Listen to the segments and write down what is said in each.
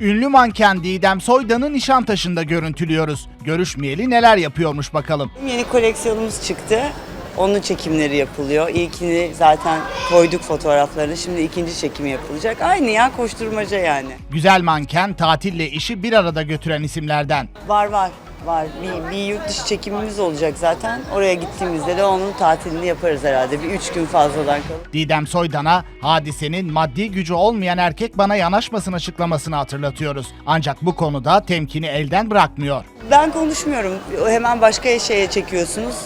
Ünlü manken Didem Soydan'ı Nişantaşı'nda görüntülüyoruz. Görüşmeyeli neler yapıyormuş bakalım. Yeni koleksiyonumuz çıktı. Onun çekimleri yapılıyor. İlkini zaten koyduk fotoğraflarını. Şimdi ikinci çekimi yapılacak. Aynı ya koşturmaca yani. Güzel manken tatille işi bir arada götüren isimlerden. Var var var. Bir, bir yurt dışı çekimimiz olacak zaten. Oraya gittiğimizde de onun tatilini yaparız herhalde. Bir üç gün fazladan kalıp. Didem Soydan'a hadisenin maddi gücü olmayan erkek bana yanaşmasın açıklamasını hatırlatıyoruz. Ancak bu konuda temkini elden bırakmıyor. Ben konuşmuyorum. Hemen başka şeye çekiyorsunuz.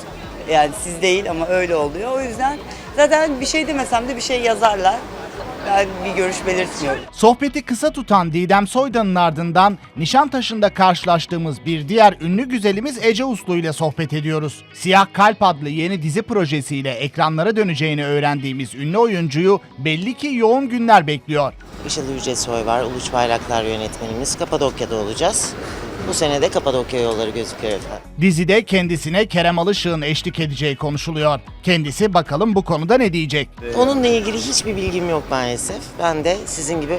Yani siz değil ama öyle oluyor. O yüzden zaten bir şey demesem de bir şey yazarlar. Ben bir görüş belirtmiyorum. Sohbeti kısa tutan Didem Soydan'ın ardından Nişantaşı'nda karşılaştığımız bir diğer ünlü güzelimiz Ece Uslu ile sohbet ediyoruz. Siyah Kalp adlı yeni dizi projesiyle ekranlara döneceğini öğrendiğimiz ünlü oyuncuyu belli ki yoğun günler bekliyor. Işıl Yücesoy var, Uluç Bayraktar yönetmenimiz. Kapadokya'da olacağız. Bu sene de Kapadokya yolları gözüküyor efendim. Dizide kendisine Kerem Alışık'ın eşlik edeceği konuşuluyor. Kendisi bakalım bu konuda ne diyecek? Onunla ilgili hiçbir bilgim yok maalesef. Ben de sizin gibi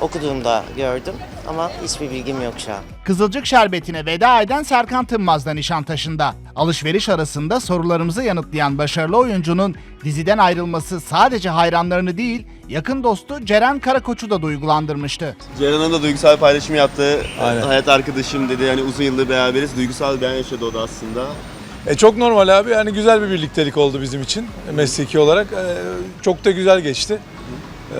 okuduğumda gördüm ama hiçbir bilgim yok şu an. Kızılcık Şerbeti'ne veda eden Serkan Tınmaz da Nişantaşı'nda. Alışveriş arasında sorularımızı yanıtlayan başarılı oyuncunun diziden ayrılması sadece hayranlarını değil, yakın dostu Ceren Karakoç'u da duygulandırmıştı. Ceren'e da duygusal paylaşım yaptı. Aynen. Hayat arkadaşım dedi. Yani uzun yıldır beraberiz. Duygusal bir an yaşadı o da aslında. E, çok normal abi. Yani güzel bir birliktelik oldu bizim için mesleki olarak. E, çok da güzel geçti. E,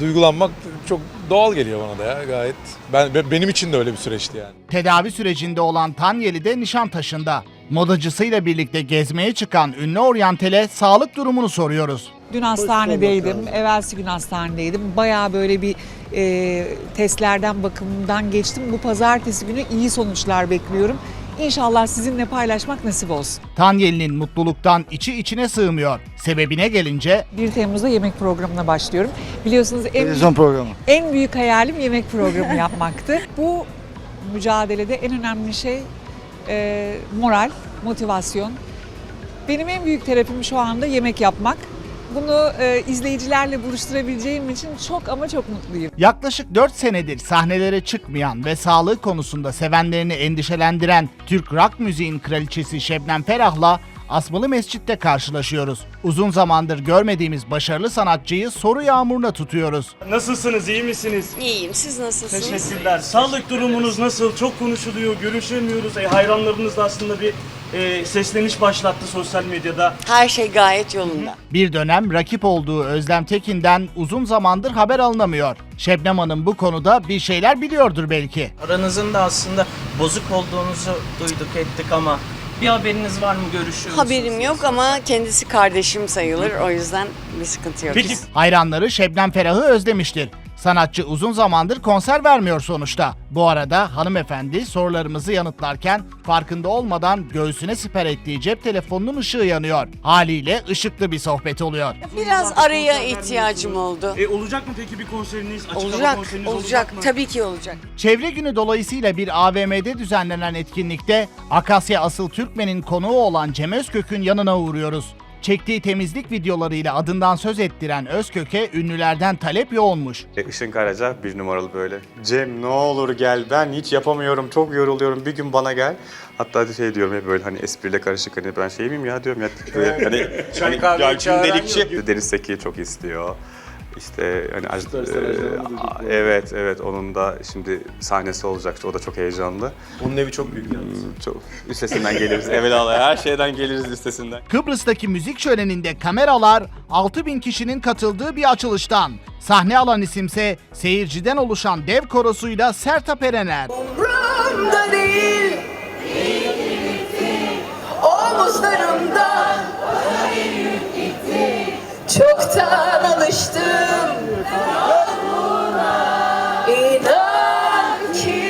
duygulanmak çok doğal geliyor bana da ya gayet. Ben be- benim için de öyle bir süreçti yani. Tedavi sürecinde olan Tanyeli de Nişantaşı'nda. Modacısıyla birlikte gezmeye çıkan ünlü oryantele sağlık durumunu soruyoruz. Dün hastanedeydim, evvelsi gün hastanedeydim. Bayağı böyle bir e, testlerden, bakımdan geçtim. Bu pazartesi günü iyi sonuçlar bekliyorum. İnşallah sizinle paylaşmak nasip olsun. Tanyeli'nin mutluluktan içi içine sığmıyor. Sebebine gelince 1 Temmuz'da yemek programına başlıyorum. Biliyorsunuz en, Televizyon programı. en büyük hayalim yemek programı yapmaktı. Bu mücadelede en önemli şey e, moral, motivasyon. Benim en büyük terapim şu anda yemek yapmak. Bunu e, izleyicilerle buluşturabileceğim için çok ama çok mutluyum. Yaklaşık 4 senedir sahnelere çıkmayan ve sağlığı konusunda sevenlerini endişelendiren Türk rock müziğin kraliçesi Şebnem Ferah'la Asmalı Mescid'de karşılaşıyoruz. Uzun zamandır görmediğimiz başarılı sanatçıyı soru yağmuruna tutuyoruz. Nasılsınız, iyi misiniz? İyiyim. Siz nasılsınız? Teşekkürler. Sağlık durumunuz nasıl? Çok konuşuluyor, görüşemiyoruz. E, hayranlarınız da aslında bir e, sesleniş başlattı sosyal medyada. Her şey gayet yolunda. Bir dönem rakip olduğu Özlem Tekin'den uzun zamandır haber alınamıyor. Şebnem Hanım bu konuda bir şeyler biliyordur belki. Aranızın da aslında bozuk olduğunuzu duyduk ettik ama bir haberiniz var mı görüşüyor musunuz? Haberim yok ama kendisi kardeşim sayılır. O yüzden bir sıkıntı yok. Peki Hayranları Şebnem Ferah'ı özlemiştir. Sanatçı uzun zamandır konser vermiyor sonuçta. Bu arada hanımefendi sorularımızı yanıtlarken farkında olmadan göğsüne siper ettiği cep telefonunun ışığı yanıyor. Haliyle ışıklı bir sohbet oluyor. Biraz araya ihtiyacım oldu. e, olacak mı peki bir konseriniz? Açık hava Olacak, konseriniz olacak. mı? Tabii ki olacak. Çevre günü dolayısıyla bir AVM'de düzenlenen etkinlikte Akasya Asıl Türkmen'in konuğu olan Cem Özkök'ün yanına uğruyoruz. Çektiği temizlik videolarıyla adından söz ettiren Özkök'e ünlülerden talep yoğunmuş. E, Işın Karaca bir numaralı böyle. Cem ne olur gel ben hiç yapamıyorum çok yoruluyorum bir gün bana gel. Hatta şey diyorum hep böyle hani espriyle karışık hani ben şey miyim ya diyorum ya hani, hani ya gündelikçi. Deniz Seki çok istiyor. İşte hani e, evet evet onun da şimdi sahnesi olacak o da çok heyecanlı. Onun evi çok büyük yalnız. Hmm, Çok üstesinden geliriz evvelallah her şeyden geliriz üstesinden. Kıbrıs'taki müzik şöleninde kameralar 6000 kişinin katıldığı bir açılıştan. Sahne alan isimse seyirciden oluşan dev korosuyla Sertab Erener. Umrumda değil Çoktan alıştım İnan ki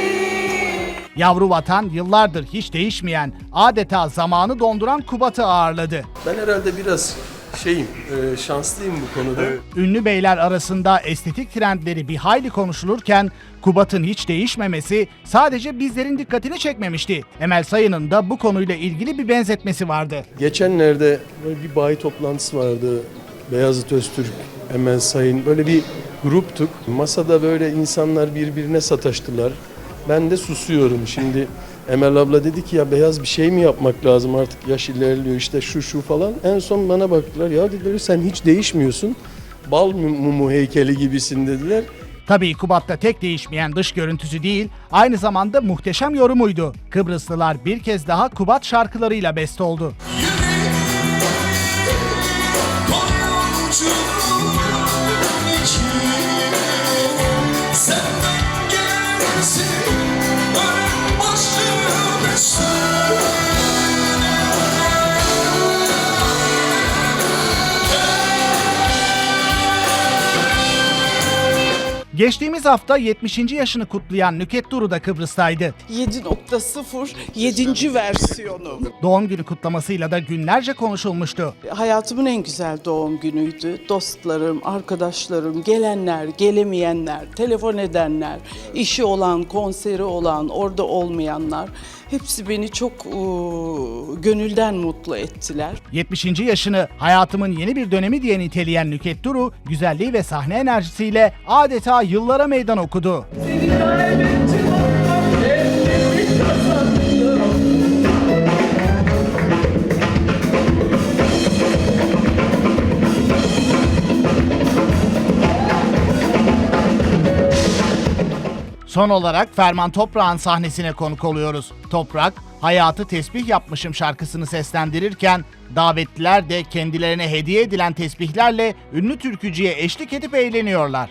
Yavru vatan yıllardır hiç değişmeyen, adeta zamanı donduran Kubat'ı ağırladı. Ben herhalde biraz şeyim, e, şanslıyım bu konuda. Ünlü beyler arasında estetik trendleri bir hayli konuşulurken Kubat'ın hiç değişmemesi sadece bizlerin dikkatini çekmemişti. Emel Sayın'ın da bu konuyla ilgili bir benzetmesi vardı. Geçenlerde böyle bir bayi toplantısı vardı. Beyazıt Öztürk, Emel Sayın böyle bir gruptuk. Masada böyle insanlar birbirine sataştılar. Ben de susuyorum. Şimdi Emel abla dedi ki ya beyaz bir şey mi yapmak lazım artık yaş ilerliyor işte şu şu falan. En son bana baktılar ya dediler sen hiç değişmiyorsun. Bal mumu heykeli gibisin dediler. Tabii Kubat'ta tek değişmeyen dış görüntüsü değil, aynı zamanda muhteşem yorumuydu. Kıbrıslılar bir kez daha Kubat şarkılarıyla beste oldu. Senden gelsin, ölüm başlıyor Geçtiğimiz hafta 70. yaşını kutlayan Nüket Duru da Kıbrıs'taydı. 7.0 7. versiyonu. Doğum günü kutlamasıyla da günlerce konuşulmuştu. Hayatımın en güzel doğum günüydü. Dostlarım, arkadaşlarım, gelenler, gelemeyenler, telefon edenler, işi olan, konseri olan, orada olmayanlar hepsi beni çok eee, gönülden mutlu ettiler. 70. yaşını hayatımın yeni bir dönemi diye niteleyen Nüket Duru, güzelliği ve sahne enerjisiyle adeta yıllara meydan okudu. Son olarak Ferman Toprak'ın sahnesine konuk oluyoruz. Toprak, Hayatı Tesbih Yapmışım şarkısını seslendirirken davetliler de kendilerine hediye edilen tesbihlerle ünlü türkücüye eşlik edip eğleniyorlar.